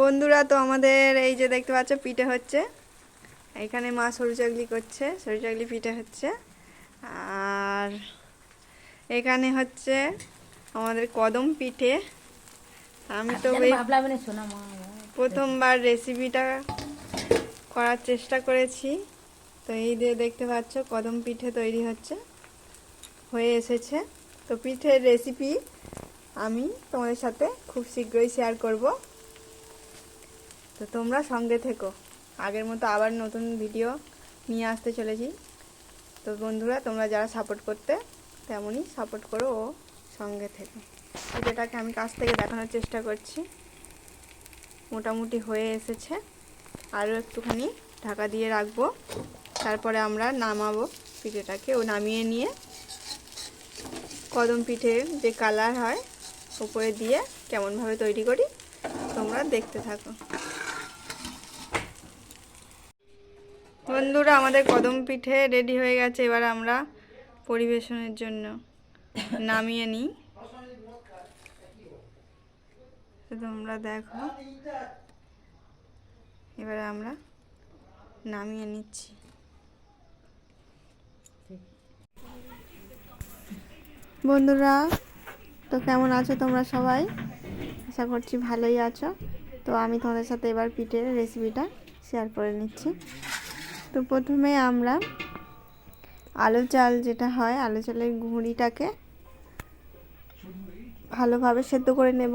বন্ধুরা তো আমাদের এই যে দেখতে পাচ্ছ পিঠে হচ্ছে। এখানে মা সরু চাগলি করছে সরু চাগলি পিঠে হচ্ছে। আর এখানে হচ্ছে আমাদের কদম পিঠে। আমি তো প্রথমবার রেসিপিটা করার চেষ্টা করেছি। তো এই দিয়ে দেখতে পাচ্ছ কদম পিঠে তৈরি হচ্ছে। হয়ে এসেছে। তো পিঠের রেসিপি আমি তোমাদের সাথে খুব শীঘ্রই শেয়ার করব। তো তোমরা সঙ্গে থেকো। আগের মতো আবার নতুন ভিডিও নিয়ে আসতে চলেছি। তো বন্ধুরা, তোমরা যারা সাপোর্ট করতে তেমনই সাপোর্ট করো ও সঙ্গে থেকো। পিঠেটাকে আমি কাছ থেকে দেখানোর চেষ্টা করছি, মোটামুটি হয়ে এসেছে। আরও একটুখানি ঢাকা দিয়ে রাখব। তারপরে আমরা নামাবো পিঠেটাকে। ও নামিয়ে নিয়ে কদম পিঠের যে কালার হয়, উপরে দিয়ে কেমনভাবে তৈরি করি, তোমরা দেখতে থাকো। বন্ধুরা, আমাদের কদম পিঠে রেডি হয়ে গেছে। এবার আমরা পরিবেশনের জন্য নামিয়ে নিই। তোমরা দেখো। এবারে আমরা নামিয়ে নিচ্ছি। বন্ধুরা, তো কেমন আছো তোমরা সবাই? আশা করছি ভালোই আছো। তো আমি তোমাদের সাথে এবার পিঠের রেসিপিটা শেয়ার করে নিচ্ছি। তো প্রথমে আমরা আলু চাল যেটা হয়, আলু চালের গুঁড়িটাকে ভালোভাবে সেদ্ধ করে নেব।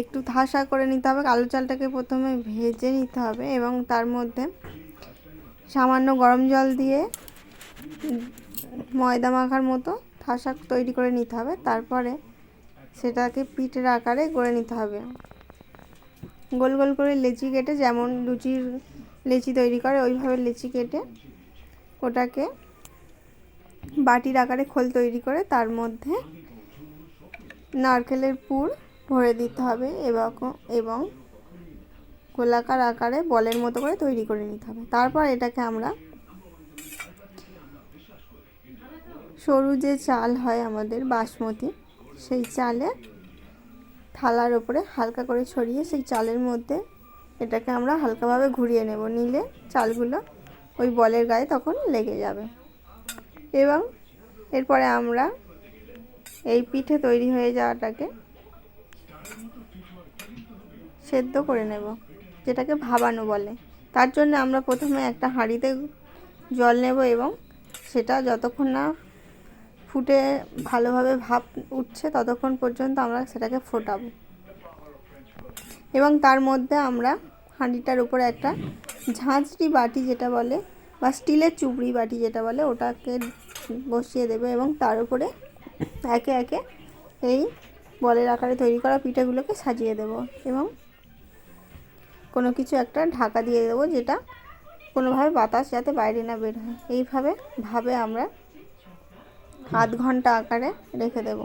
একটু ধাসা করে নিতে হবে, আলু চালটাকে প্রথমে ভেজে নিতে হবে এবং তার মধ্যে সামান্য গরম জল দিয়ে ময়দা মাখার মতো ঠাসা তৈরি করে নিতে হবে। তারপরে সেটাকে পিঠের আকারে গড়ে নিতে হবে। গোল গোল করে লেচি কেটে যেমন লুচির লেচি তৈরি করে, ওইভাবে লেচি কেটে ওটাকে বাটির আকারে খোল তৈরি করে তার মধ্যে নারকেলের পুর ভরে দিতে হবে এবং এবং গোলাকার আকারে বলের মতো করে তৈরি করে নিতে হবে। তারপর এটাকে আমরা সরু যে চাল হয় আমাদের বাসমতি, সেই চালে থালার ওপরে হালকা করে ছড়িয়ে সেই চালের মধ্যে এটাকে আমরা হালকাভাবে ঘুরিয়ে নেব। নিলে চালগুলো ওই বলের গায়ে তখন লেগে যাবে। এবং এরপরে আমরা এই পিঠে তৈরি হয়ে যাওয়াটাকে সেদ্ধ করে নেব, যেটাকে ভাবানো বলে। তার জন্য আমরা প্রথমে একটা হাঁড়িতে জল নেব এবং সেটা যতক্ষণ না ফুটে ভালোভাবে ভাপ উঠছে ততক্ষণ পর্যন্ত আমরা সেটাকে ফোটাবো। এবং তার মধ্যে আমরা হাঁড়িটার উপরে একটা ঝাঁঝরি বাটি যেটা বলে, বা স্টিলের চুবড়ি বাটি যেটা বলে, ওটাকে বসিয়ে দেবে এবং তার উপরে একে একে এই বলের আকারে তৈরি করা পিঠেগুলোকে সাজিয়ে দেব এবং কোনো কিছু একটা ঢাকা দিয়ে দেবো যেটা কোনোভাবে বাতাস যাতে বাইরে না বের হয়। এইভাবে ভাবে আমরা আধ ঘণ্টা আকারে রেখে দেব।